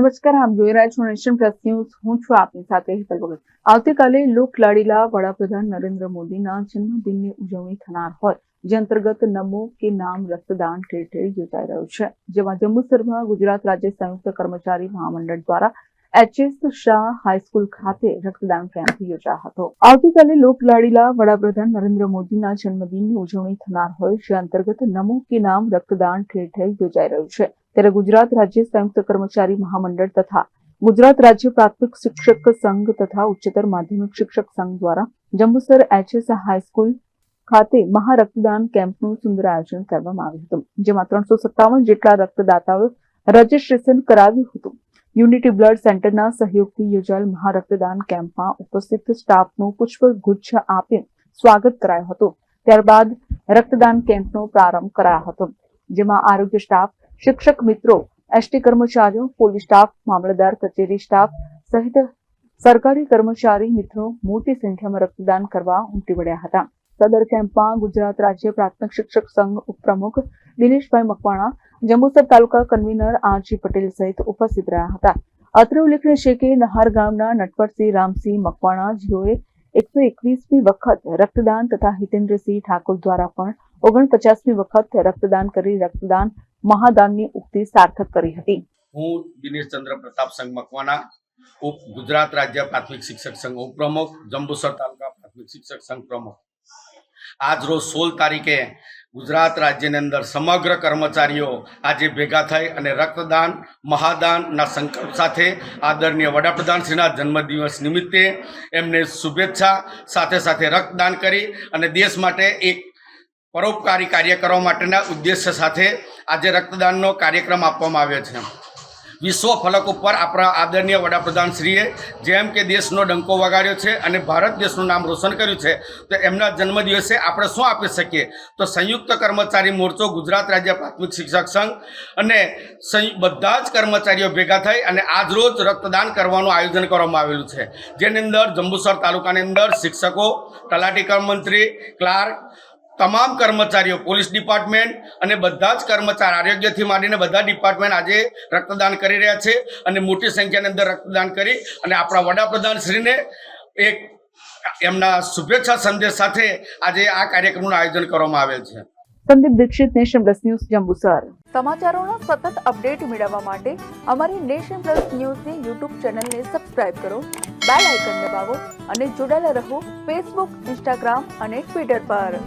નમસ્કાર, આપ જોઈ રહ્યા છો નેશન પ્લસ ન્યૂઝ. હું છું આપની સાથે હિતલ ભગત. આવતીકાલે લોકલાડીલા વડાપ્રધાન નરેન્દ્ર મોદીના જન્મદિનની ઉજવણી થનાર હોય, જે અંતર્ગત નમો કે નામ રક્તદાન ઠેર ઠેર યોજાઈ રહ્યું છે. જેમાં જંબુસરમાં ગુજરાત રાજ્ય સંયુક્ત કર્મચારી મહામંડળ દ્વારા એચએસ શાહ હાઈસ્કૂલ ખાતે રક્તદાન કેમ્પ યોજાયો હતો. આવતીકાલે લોકલાડીલા વડાપ્રધાન નરેન્દ્ર મોદીના જન્મદિનની ઉજવણી થનાર હોય, જે અંતર્ગત નમો કે નામ રક્તદાન ઠેર ઠેર યોજાઈ રહ્યું છે. ત્યારે ગુજરાત રાજ્ય સંયુક્ત કર્મચારી મહામંડળ તથા ગુજરાત રાજ્ય પ્રાથમિક શિક્ષક સંઘ તથા ઉચ્ચતર માધ્યમિક શિક્ષક સંઘ દ્વારા જંબુસર એચએસ હાઈસ્કૂલ ખાતે મહા રક્તદાન કેમ્પનું સુંદર આયોજન કરવામાં આવ્યું હતું, જેમાં ત્રણસો સત્તાવન જેટલા રક્તદાતાઓએ રજીસ્ટ્રેશન કરાવ્યું હતું. યુનિટી બ્લડ સેન્ટરના સહયોગથી યોજાયેલ મહા રક્તદાન કેમ્પમાં ઉપસ્થિત સ્ટાફનું પુષ્પગુચ્છ આપી સ્વાગત કરાયું હતું. ત્યારબાદ રક્તદાન કેમ્પનો પ્રારંભ કરાયો હતો, જેમાં આરોગ્ય સ્ટાફ શિક્ષક મિત્રો, એસટી કર્મચારીઓ, પોલીસ સ્ટાફ, મામલતદાર, કચેરી સ્ટાફ સહિત સરકારી કર્મચારી મિત્રો મોટી સંખ્યામાં રક્તદાન કરવા ઉમટી પડ્યા હતા. સદર કેમ્પમાં ગુજરાત રાજ્ય પ્રાથમિક શિક્ષક સંઘ ઉપપ્રમુખ Dineshbhai Makwana, Jambusar taluka convener R G Patel સહિત ઉપસ્થિત રહ્યા હતા. અત્રે ઉલ્લેખનીય છે કે નહાર ગામના નટવરસિંહ, રામસિંહ મકવાણા જેઓએ એકસો એકવીસમી વખત રક્તદાન તથા હિતેન્દ્રસિંહ ઠાકોર દ્વારા પણ ઓગણપચાસમી વખત રક્તદાન કરી રક્તદાન મહાદાનની ઉક્તિ સાર્થક કરી હતી. હું દિનેશ ચંદ્ર પ્રતાપ સંઘ મકવાના ઉપ ગુજરાત રાજ્ય પ્રાથમિક શિક્ષક સંઘ ઉપપ્રમુખ જંબુસર તાલુકા પ્રાથમિક શિક્ષક સંઘ પ્રમુખ. આજ રોજ સોળ તારીખે ગુજરાત રાજ્યની અંદર સમગ્ર કર્મચારીઓ આજે ભેગા થઈ અને રક્તદાન, મહાદાનના સંકલ્પ સાથે આદરણીય વડાપ્રધાનશ્રીના જન્મદિવસ નિમિત્તે એમને શુભેચ્છા સાથે સાથે રક્તદાન કરી અને દેશ માટે એક પરોપકારી કાર્ય કરવા માટેના ઉદ્દેશ્ય સાથે આજે રક્તદાનનો કાર્યક્રમ આપવામાં આવ્યો છે. વિશ્વ ફલક ઉપર આપણા આદરણીય વડાપ્રધાનશ્રીએ જેમ કે દેશનો ડંકો વગાડ્યો છે અને ભારત દેશનું નામ રોશન કર્યું છે, તો એમના જન્મદિવસે આપણે શું આપી શકીએ? તો સંયુક્ત કર્મચારી મોરચો, ગુજરાત રાજ્ય પ્રાથમિક શિક્ષક સંઘ અને બધા જ કર્મચારીઓ ભેગા થઈ અને આજરોજ રક્તદાન કરવાનું આયોજન કરવામાં આવેલું છે. જેની અંદર જંબુસર તાલુકાની અંદર શિક્ષકો, તલાટી કર્મમંત્રી ક્લાર્ક તમામ કર્મચારીઓ પોલીસ ડિપાર્ટમેન્ટ અને બધા જ કર્મચારી આરોગ્યથી માંડીને બધા ડિપાર્ટમેન્ટ આજે રક્તદાન કરી રહ્યા છે અને મોટી સંખ્યાની અંદર રક્તદાન કરી અને આપણા વડાપ્રધાનશ્રીને એક એમના શુભેચ્છા સંદેશ સાથે આજે આ કાર્યક્રમનું આયોજન કરવામાં આવેલ છે. Sandeep Dixit Nation Plus News Jambusar. સમાચારોનો સતત અપડેટ મેળવવા માટે અમારી નેશન પ્લસ ન્યૂઝની યુટ્યુબ ચેનલને સબસ્ક્રાઇબ કરો બેલ આઇકન દબાવો અને જોડાયેલા રહો ફેસબુક ઇન્સ્ટાગ્રામ અને ટ્વિટર પર.